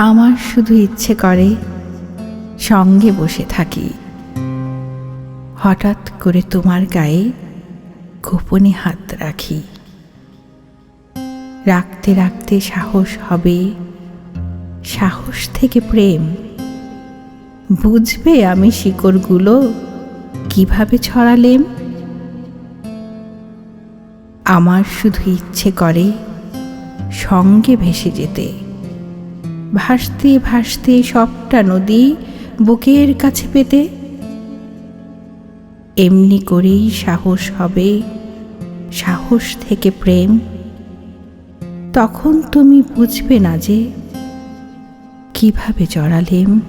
আমার শুধু ইচ্ছে করে সঙ্গে বসে থাকি। হঠাৎ করে তোমার গায়ে গোপনে হাত রাখি। রাখতে রাখতে সাহস হবে, সাহস থেকে প্রেম। বুঝবে আমি শিকড়গুলো কীভাবে ছড়ালেম? আমার শুধু ইচ্ছে করে সঙ্গে ভেসে যেতে। ভাসতে ভাসতে সবটা নদী বুকের কাছে পেতে। এমনি করেই সাহস হবে, সাহস থেকে প্রেম। তখন তুমি বুঝবে না যে কীভাবে জড়ালেম।